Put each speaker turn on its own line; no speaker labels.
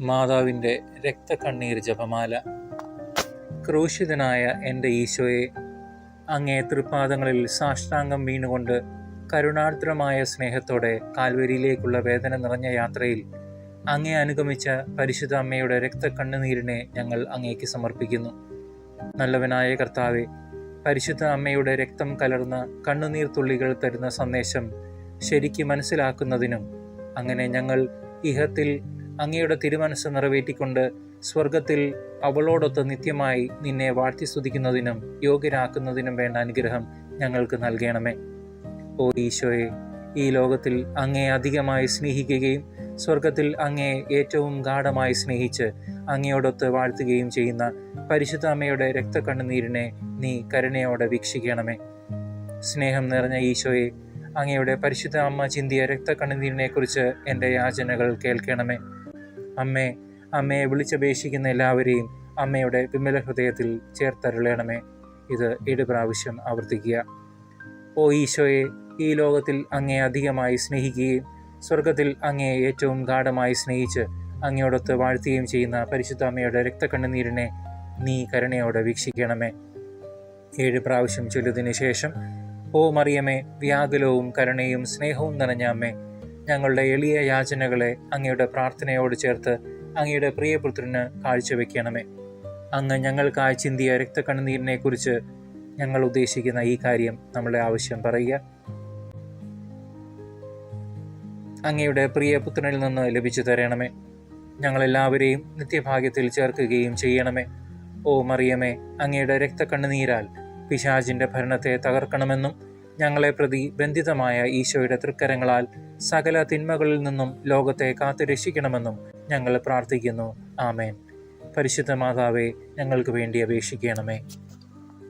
മാതാവിന്റെ രക്തക്കണ്ണീർ ജപമാല. ക്രൂശിതനായ എന്റെ ഈശോയെ അങ്ങേ തൃപ്പാദങ്ങളിൽ സാഷ്ടാംഗം വീണുകൊണ്ട് കരുണാർദ്രമായ സ്നേഹത്തോടെ കാൽവരിയിലേക്കുള്ള വേദന നിറഞ്ഞ യാത്രയിൽ അങ്ങേ അനുഗമിച്ച പരിശുദ്ധ അമ്മയുടെ രക്തക്കണ്ണുനീരിനെ ഞങ്ങൾ അങ്ങേക്ക് സമർപ്പിക്കുന്നു. നല്ലവനായ കർത്താവെ പരിശുദ്ധ അമ്മയുടെ രക്തം കലർന്ന കണ്ണുനീർ തുള്ളികൾ തരുന്ന സന്ദേശം ശരിക്ക് മനസ്സിലാക്കുന്നതിനും അങ്ങനെ ഞങ്ങൾ ഇഹത്തിൽ അങ്ങയുടെ തിരുമനസ് നിറവേറ്റിക്കൊണ്ട് സ്വർഗത്തിൽ അവളോടൊത്ത് നിത്യമായി നിന്നെ വാഴ്ത്തി സ്തുതിക്കുന്നതിനും യോഗ്യരാക്കുന്നതിനും വേണ്ട അനുഗ്രഹം ഞങ്ങൾക്ക് നൽകണമേ. ഓ ഈശോയെ ഈ ലോകത്തിൽ അങ്ങയെ അധികമായി സ്നേഹിക്കുകയും സ്വർഗത്തിൽ അങ്ങയെ ഏറ്റവും ഗാഠമായി സ്നേഹിച്ച് അങ്ങയോടൊത്ത് വാഴ്ത്തുകയും ചെയ്യുന്ന പരിശുദ്ധ അമ്മയുടെ രക്തക്കണ്ണുനീരിനെ നീ കരുണയോടെ വീക്ഷിക്കണമേ. സ്നേഹം നിറഞ്ഞ ഈശോയെ അങ്ങയുടെ പരിശുദ്ധ അമ്മ ചിന്തിയ രക്തക്കണ്ണുനീരിനെക്കുറിച്ച് എന്റെ യാചനകൾ കേൾക്കണമേ. അമ്മേ അമ്മയെ വിളിച്ചപേക്ഷിക്കുന്ന എല്ലാവരെയും അമ്മയുടെ വിമല ഹൃദയത്തിൽ ചേർത്തരുളയണമേ ഇത് ഏഴ് പ്രാവശ്യം ആവർത്തിക്കുക. ഓ ഈശോയെ ഈ ലോകത്തിൽ അങ്ങേ അധികമായി സ്നേഹിക്കുകയും സ്വർഗത്തിൽ അങ്ങേ ഏറ്റവും ഗാഠമായി സ്നേഹിച്ച് അങ്ങയോടൊത്ത് വാഴ്ത്തുകയും ചെയ്യുന്ന പരിശുദ്ധ അമ്മയുടെ രക്തക്കണ്ണുനീരിനെ നീ കരുണയോടെ വീക്ഷിക്കണമേ. ഏഴ് പ്രാവശ്യം ചൊല്ലിയതിനു ശേഷം ഓ മറിയമേ വ്യാകുലവും കരുണയും സ്നേഹവും നിറഞ്ഞ അമ്മേ ഞങ്ങളുടെ എളിയ യാചനകളെ അങ്ങയുടെ പ്രാർത്ഥനയോട് ചേർത്ത് അങ്ങയുടെ പ്രിയപുത്രന് കാഴ്ചവെക്കണമേ. അങ്ങ് ഞങ്ങൾക്കായി ചിന്തിയ രക്തക്കണ്ണുനീരിനെ കുറിച്ച് ഞങ്ങൾ ഉദ്ദേശിക്കുന്ന ഈ കാര്യം നമ്മളെ ആവശ്യം പറയുക. അങ്ങയുടെ പ്രിയപുത്രനിൽ നിന്ന് ലഭിച്ചു തരണമേ. ഞങ്ങളെല്ലാവരെയും നിത്യഭാഗ്യത്തിൽ ചേർക്കുകയും ചെയ്യണമേ. ഓ മറിയമേ അങ്ങയുടെ രക്തക്കണ്ണുനീരാൽ പിശാചിന്റെ ഭരണത്തെ തകർക്കണമെന്നും ഞങ്ങളെ പ്രതി ബന്ധിതമായ ഈശോയുടെ തൃക്കരങ്ങളാൽ സകല തിന്മകളിൽ നിന്നും ലോകത്തെ കാത്തു രക്ഷിക്കണമെന്നും ഞങ്ങൾ പ്രാർത്ഥിക്കുന്നു. ആമേൻ. പരിശുദ്ധ മാതാവേ ഞങ്ങൾക്ക് വേണ്ടി അപേക്ഷിക്കണമേ.